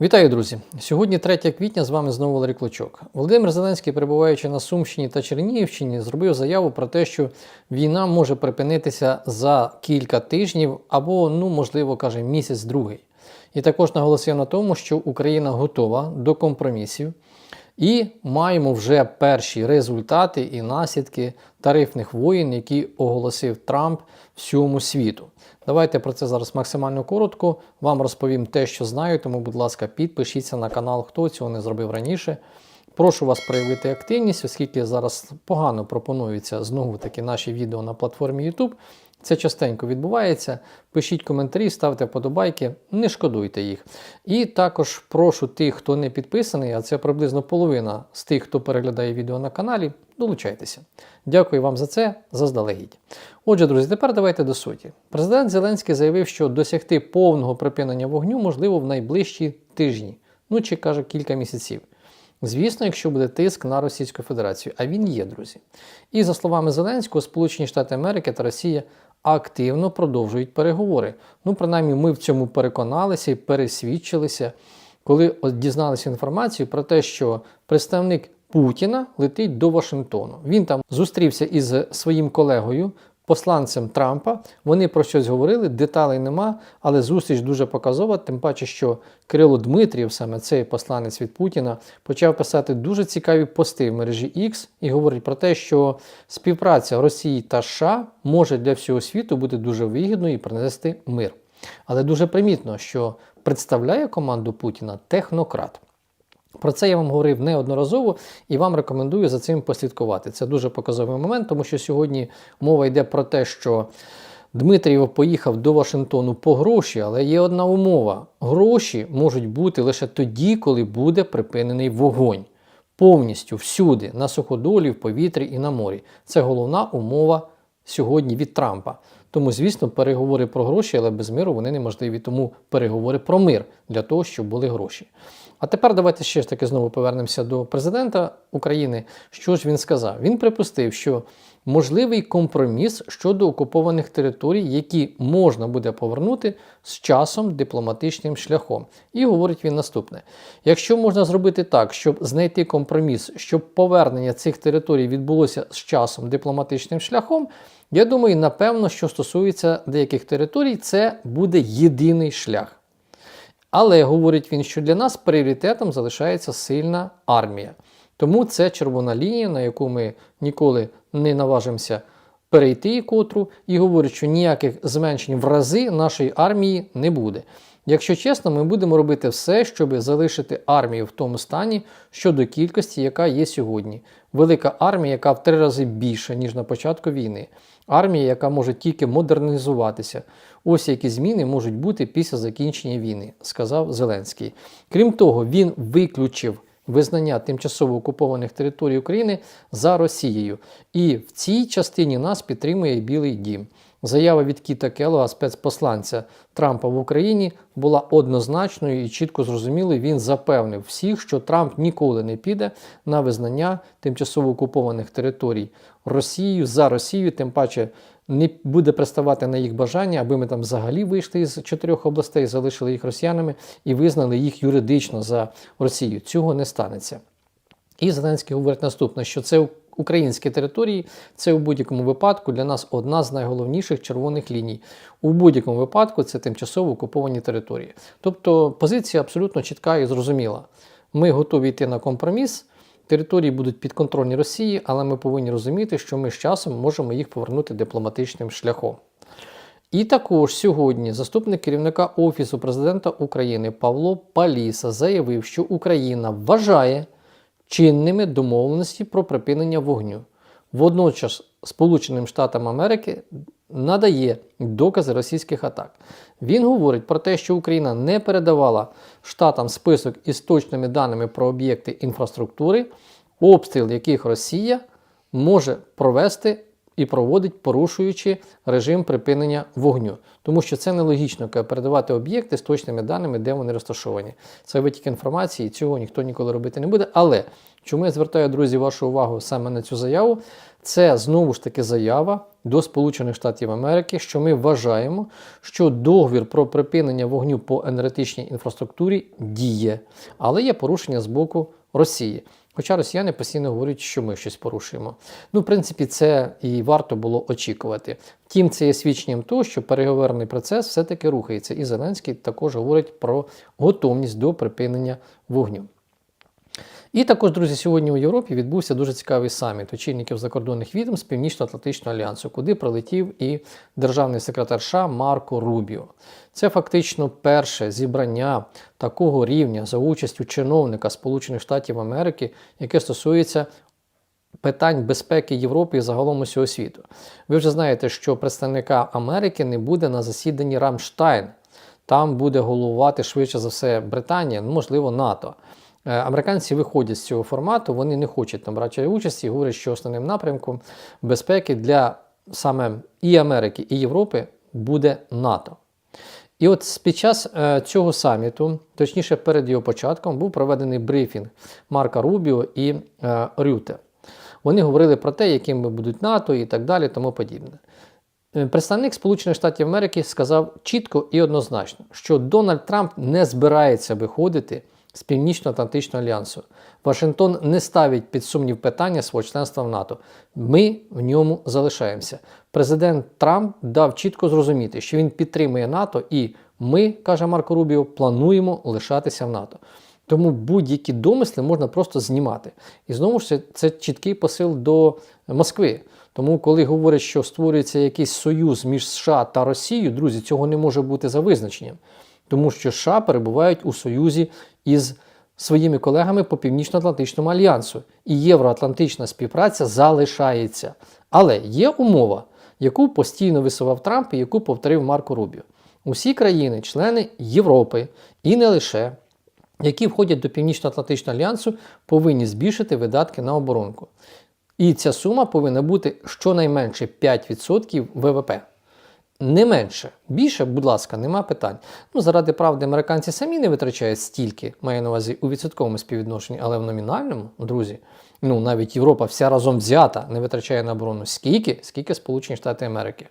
Вітаю, друзі! Сьогодні 3 квітня з вами знову Валерій Клочок. Володимир Зеленський, перебуваючи на Сумщині та Чернігівщині, зробив заяву про те, що війна може припинитися за кілька тижнів або, ну, можливо, каже, місяць другий. І також наголосив на тому, що Україна готова до компромісів. І маємо вже перші результати і наслідки тарифних воєн, які оголосив Трамп всьому світу. Давайте про це зараз максимально коротко. Вам розповім те, що знаю, тому, будь ласка, підпишіться на канал, хто цього не зробив раніше. Прошу вас проявити активність, оскільки зараз погано пропонуються знову таки наші відео на платформі YouTube. Це частенько відбувається. Пишіть коментарі, ставте вподобайки, не шкодуйте їх. І також прошу тих, хто не підписаний, а це приблизно половина з тих, хто переглядає відео на каналі, долучайтеся. Дякую вам за це заздалегідь. Отже, друзі, тепер давайте до суті. Президент Зеленський заявив, що досягти повного припинення вогню можливо в найближчі тижні, ну чи каже кілька місяців. Звісно, якщо буде тиск на Російську Федерацію, а він є, друзі. І за словами Зеленського, Сполучені Штати Америки та Росія активно продовжують переговори. Ну, принаймні, ми в цьому переконалися і пересвідчилися, коли дізналися інформацію про те, що представник Путіна летить до Вашингтону. Він там зустрівся із своїм колегою. Посланцем Трампа вони про щось говорили, деталей нема, але зустріч дуже показова, тим паче, що Кирило Дмитрієв, саме цей посланець від Путіна, почав писати дуже цікаві пости в мережі X і говорить про те, що співпраця Росії та США може для всього світу бути дуже вигідною і принести мир. Але дуже примітно, що представляє команду Путіна технократ. Про це я вам говорив неодноразово і вам рекомендую за цим послідкувати. Це дуже показовий момент, тому що сьогодні мова йде про те, що Дмитрієв поїхав до Вашингтону по гроші, але є одна умова: гроші можуть бути лише тоді, коли буде припинений вогонь. Повністю всюди, на суходолі, в повітрі і на морі. Це головна умова сьогодні від Трампа. Тому, звісно, переговори про гроші, але без миру вони неможливі. Тому переговори про мир для того, щоб були гроші. А тепер давайте ще ж таки знову повернемося до президента України. Що ж він сказав? Він припустив, що можливий компроміс щодо окупованих територій, які можна буде повернути з часом дипломатичним шляхом. І говорить він наступне: якщо можна зробити так, щоб знайти компроміс, щоб повернення цих територій відбулося з часом дипломатичним шляхом. Я думаю, напевно, що стосується деяких територій, це буде єдиний шлях. Але говорить він, що для нас пріоритетом залишається сильна армія. Тому це червона лінія, на яку ми ніколи не наважимося перейти котру, і говорить, що ніяких зменшень в рази нашої армії не буде. Якщо чесно, ми будемо робити все, щоб залишити армію в тому стані щодо кількості, яка є сьогодні. Велика армія, яка в три рази більша, ніж на початку війни. Армія, яка може тільки модернізуватися. Ось які зміни можуть бути після закінчення війни, сказав Зеленський. Крім того, він виключив визнання тимчасово окупованих територій України за Росією. І в цій частині нас підтримує Білий Дім. Заява від Кіта Келога, спецпосланця Трампа в Україні, була однозначною і чітко зрозумілою. Він запевнив всіх, що Трамп ніколи не піде на визнання тимчасово окупованих територій Росією за Росію, тим паче не буде приставати на їх бажання, аби ми там взагалі вийшли з чотирьох областей, залишили їх росіянами і визнали їх юридично за Росію. Цього не станеться. І Зеленський говорить наступне, що це українські території, це у будь-якому випадку для нас одна з найголовніших червоних ліній. У будь-якому випадку це тимчасово окуповані території. Тобто позиція абсолютно чітка і зрозуміла. Ми готові йти на компроміс. Території будуть підконтрольні Росії, але ми повинні розуміти, що ми з часом можемо їх повернути дипломатичним шляхом. І також сьогодні заступник керівника Офісу президента України Павло Паліса заявив, що Україна вважає чинними домовленості про припинення вогню. Водночас Сполученим Штатам Америки надає докази російських атак. Він говорить про те, що Україна не передавала штатам список із точними даними про об'єкти інфраструктури, обстріл яких Росія може провести і проводить, порушуючи режим припинення вогню. Тому що це нелогічно передавати об'єкти з точними даними, де вони розташовані. Це витік інформації, і цього ніхто ніколи робити не буде. Але чому я звертаю, друзі, вашу увагу саме на цю заяву? Це знову ж таки заява до Сполучених Штатів Америки, що ми вважаємо, що договір про припинення вогню по енергетичній інфраструктурі діє, але є порушення з боку Росії. Хоча росіяни постійно говорять, що ми щось порушуємо. Ну, в принципі, це і варто було очікувати. Втім, це є свідченням того, що переговорний процес все-таки рухається. І Зеленський також говорить про готовність до припинення вогню. І також, друзі, сьогодні у Європі відбувся дуже цікавий саміт очільників закордонних відомств Північно-Атлантичного альянсу, куди прилетів і державний секретар США Марко Рубіо. Це фактично перше зібрання такого рівня за участю чиновника Сполучених Штатів Америки, яке стосується питань безпеки Європи і загалом усього світу. Ви вже знаєте, що представника Америки не буде на засіданні Рамштайн. Там буде головувати швидше за все Британія, ну, можливо, НАТО. Е, Американці виходять з цього формату, вони не хочуть там брати участі і говорять, що основним напрямком безпеки для саме і Америки, і Європи буде НАТО. І от під час е, цього саміту, точніше перед його початком, був проведений брифінг Марка Рубіо і е, Рюте. Вони говорили про те, якими будуть НАТО і так далі, тому подібне. Представник Сполучених Штатів Америки сказав чітко і однозначно, що Дональд Трамп не збирається виходити з Північно-Атлантичного альянсу. Вашингтон не ставить під сумнів питання свого членства в НАТО. Ми в ньому залишаємося. Президент Трамп дав чітко зрозуміти, що він підтримує НАТО, і ми, каже Марко Рубіо, плануємо лишатися в НАТО. Тому будь-які домисли можна просто знімати. І знову ж це, чіткий посил до Москви. Тому, коли говорять, що створюється якийсь союз між США та Росією, друзі, цього не може бути за визначенням. Тому що США перебувають у союзі із своїми колегами по Північно-Атлантичному альянсу. І євроатлантична співпраця залишається. Але є умова, яку постійно висував Трамп і яку повторив Марко Рубіо. Усі країни, члени Європи і не лише, які входять до Північно-Атлантичного альянсу, повинні збільшити видатки на оборонку. І ця сума повинна бути щонайменше 5% ВВП. Не менше. Більше, будь ласка, нема питань. Ну, заради правди, американці самі не витрачають стільки, маю на увазі у відсотковому співвідношенні, але в номінальному, друзі, ну навіть Європа вся разом взята не витрачає на оборону. Скільки? Скільки Сполучені Штати Америки?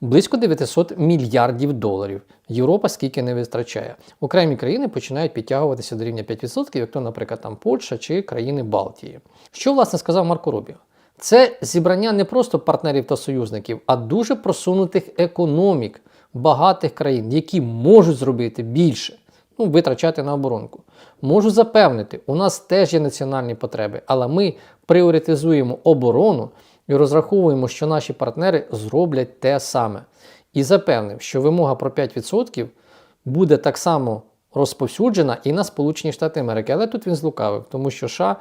Близько 900 мільярдів доларів. Європа скільки не витрачає. Окремі країни починають підтягуватися до рівня 5%, як то, наприклад, там Польща чи країни Балтії. Що, власне, сказав Марко Рубіо? Це зібрання не просто партнерів та союзників, а дуже просунутих економік багатих країн, які можуть зробити більше, ну, витрачати на оборонку. Можу запевнити, у нас теж є національні потреби, але ми пріоритизуємо оборону і розраховуємо, що наші партнери зроблять те саме. І запевнив, що вимога про 5% буде так само розповсюджена і на Сполучені Штати Америки. Але тут він злукавив, тому що США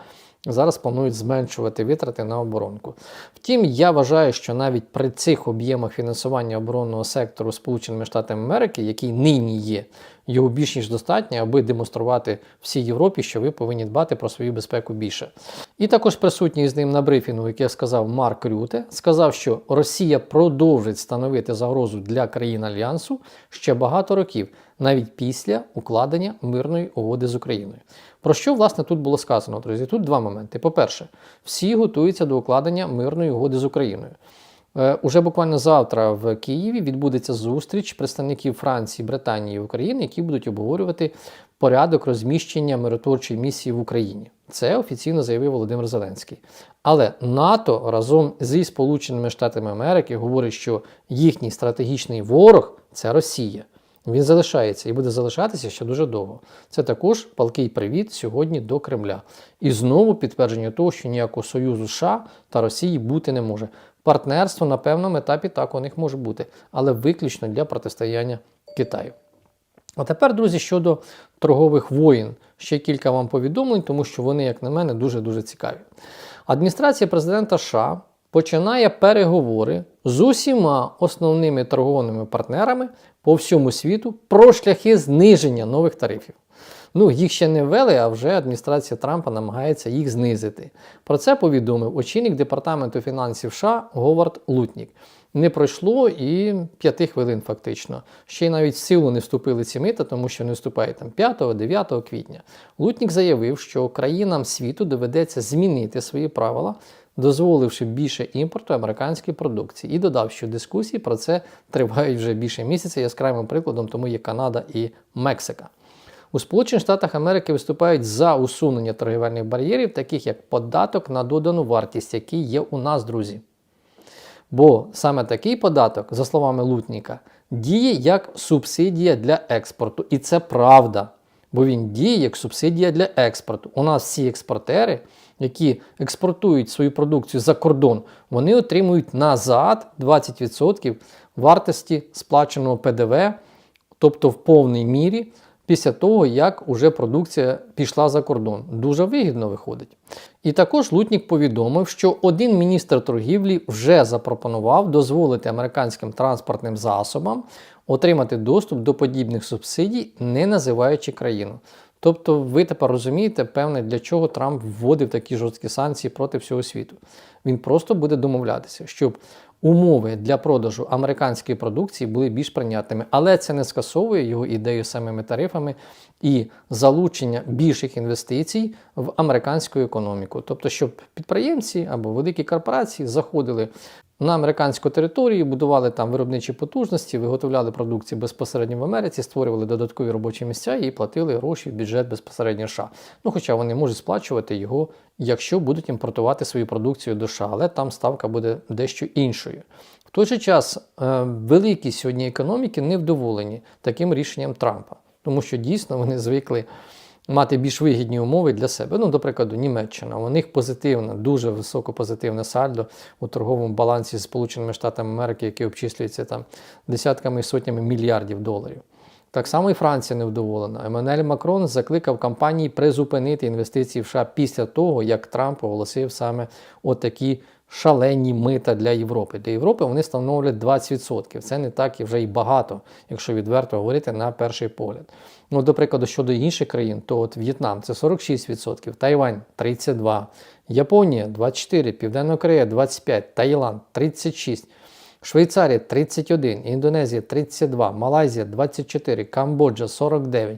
зараз планують зменшувати витрати на оборонку. Втім, я вважаю, що навіть при цих об'ємах фінансування оборонного сектору Сполученими Штатами Америки, який нині є, його більш ніж достатньо, аби демонструвати всій Європі, що ви повинні дбати про свою безпеку більше. І також присутній з ним на брифінгу, як я сказав, Марк Рюте, сказав, що Росія продовжить становити загрозу для країн Альянсу ще багато років, навіть після укладення мирної угоди з Україною. Про що власне тут було сказано, друзі? Тут два моменти. По-перше, всі готуються до укладення мирної угоди з Україною. Е, Уже буквально завтра в Києві відбудеться зустріч представників Франції, Британії і України, які будуть обговорювати порядок розміщення миротворчої місії в Україні. Це офіційно заявив Володимир Зеленський. Але НАТО разом зі Сполученими Штатами Америки говорить, що їхній стратегічний ворог це Росія. Він залишається і буде залишатися ще дуже довго. Це також палкий привіт сьогодні до Кремля. І знову підтвердження того, що ніякого союзу США та Росії бути не може. Партнерство на певному етапі так у них може бути, але виключно для протистояння Китаю. А тепер, друзі, щодо торгових воїн, ще кілька вам повідомлень, тому що вони, як на мене, дуже-дуже цікаві. Адміністрація президента США починає переговори з усіма основними торговими партнерами по всьому світу про шляхи зниження нових тарифів. Ну, їх ще не ввели, а вже адміністрація Трампа намагається їх знизити. Про це повідомив очільник департаменту фінансів США Говард Лутнік. Не пройшло і п'яти хвилин, фактично. Ще й навіть в силу не вступили ці мита, тому що не вступає там 5-9 квітня. Лутнік заявив, що країнам світу доведеться змінити свої правила, дозволивши більше імпорту американської продукції, і додав, що дискусії про це тривають вже більше місяця. Яскравим прикладом тому є Канада і Мексика. У Сполучених Штатах Америки виступають за усунення торгівельних бар'єрів, таких як податок на додану вартість, який є у нас, друзі. Бо саме такий податок, за словами Лутніка, діє як субсидія для експорту. І це правда. Бо він діє як субсидія для експорту. У нас всі експортери, які експортують свою продукцію за кордон, вони отримують назад 20% вартості сплаченого ПДВ, тобто в повній мірі після того, як уже продукція пішла за кордон. Дуже вигідно виходить. І також Лутнік повідомив, що один міністр торгівлі вже запропонував дозволити американським транспортним засобам отримати доступ до подібних субсидій, не називаючи країну. Тобто, ви тепер розумієте, певне, для чого Трамп вводив такі жорсткі санкції проти всього світу. Він просто буде домовлятися, щоб умови для продажу американської продукції були більш прийнятними, але це не скасовує його ідею самими тарифами і залучення більших інвестицій в американську економіку. Тобто, щоб підприємці або великі корпорації заходили на американську територію, будували там виробничі потужності, виготовляли продукцію безпосередньо в Америці, створювали додаткові робочі місця і платили гроші в бюджет безпосередньо США. Ну, хоча вони можуть сплачувати його, якщо будуть імпортувати свою продукцію до США, але там ставка буде дещо іншою. В той же час е, великі сьогодні економіки невдоволені таким рішенням Трампа, тому що дійсно вони звикли мати більш вигідні умови для себе. Ну, до прикладу, Німеччина. У них позитивне, дуже високо позитивне сальдо у торговому балансі з Сполученими Штатами Америки, який обчислюється там десятками і сотнями мільярдів доларів. Так само і Франція невдоволена. Еммануель Макрон закликав компанії призупинити інвестиції в США після того, як Трамп оголосив саме отакі шалені мита для Європи. Для Європи вони становлять 20%. Це не так і вже й багато, якщо відверто говорити на перший погляд. Ну, до прикладу, щодо інших країн, то от В'єтнам це 46%, Тайвань 32%, Японія 24%, Південна Корея 25%, Таїланд 36%. Швейцарія 31, Індонезія 32, Малайзія 24, Камбоджа 49.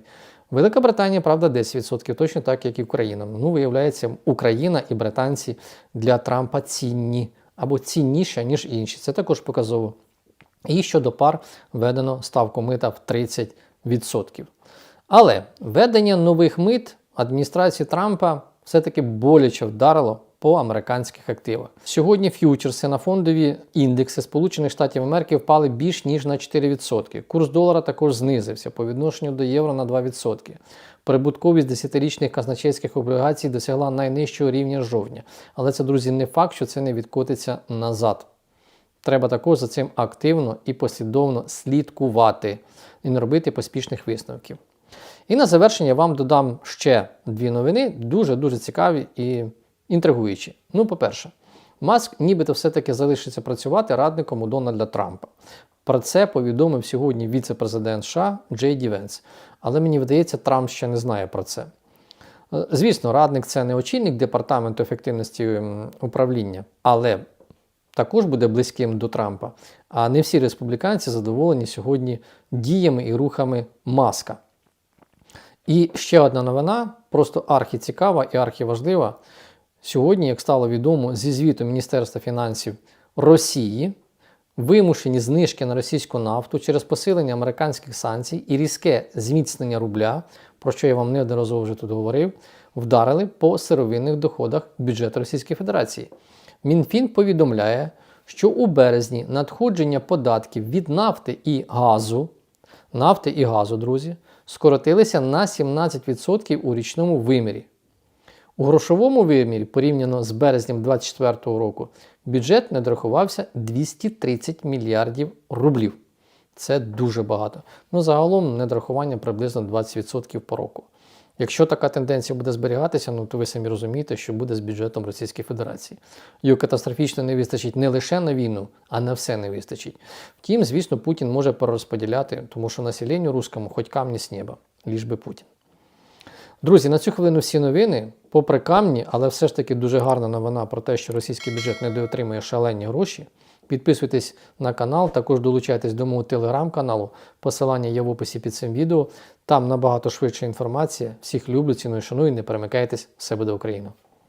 Велика Британія, правда, 10%, точно так, як і Україна. Ну, виявляється, Україна і британці для Трампа цінні або цінніші, ніж інші. Це також показово. І щодо пар введено ставку мита в 30%. Але введення нових мит адміністрації Трампа все-таки боляче вдарило по американських активах. Сьогодні ф'ючерси на фондові індекси Сполучених Штатів Америки впали більш ніж на 4%. Курс долара також знизився по відношенню до євро на 2%. Прибутковість 10-річних казначейських облігацій досягла найнижчого рівня жовтня. Але це, друзі, не факт, що це не відкотиться назад. Треба також за цим активно і послідовно слідкувати і не робити поспішних висновків. І на завершення вам додам ще дві новини, дуже-дуже цікаві і інтригуючі. Ну, по-перше, Маск нібито все-таки залишиться працювати радником у Дональда Трампа. Про це повідомив сьогодні віце-президент США Джей Ді Венс. Але мені видається, Трамп ще не знає про це. Е, Звісно, радник це не очільник департаменту ефективності управління, але також буде близьким до Трампа. А не всі республіканці задоволені сьогодні діями і рухами Маска. І ще одна новина, просто архіцікава і архіважлива. Сьогодні, як стало відомо, зі звіту Міністерства фінансів Росії вимушені знижки на російську нафту через посилення американських санкцій і різке зміцнення рубля, про що я вам неодноразово вже тут говорив, вдарили по сировинних доходах бюджету Російської Федерації. Мінфін повідомляє, що у березні надходження податків від нафти і газу, нафти і газу, друзі, скоротилися на 17% у річному вимірі. У грошовому вимірі, порівняно з березнем 2024 року, бюджет надрахувався 230 мільярдів рублів. Це дуже багато. Ну, загалом надрахування приблизно 20% по року. Якщо така тенденція буде зберігатися, ну то ви самі розумієте, що буде з бюджетом Російської Федерації. Його катастрофічно не вистачить не лише на війну, а на все не вистачить. Втім, звісно, Путін може перерозподіляти, тому що населенню русскому хоч камні з неба, ліж би Путін. Друзі, на цю хвилину всі новини. Попри камні, але все ж таки дуже гарна новина про те, що російський бюджет недоотримує шалені гроші. Підписуйтесь на канал, також долучайтесь до мого телеграм-каналу. Посилання є в описі під цим відео. Там набагато швидша інформація. Всіх люблю, ціную, шаную. Не перемикайтесь. Все буде Україна!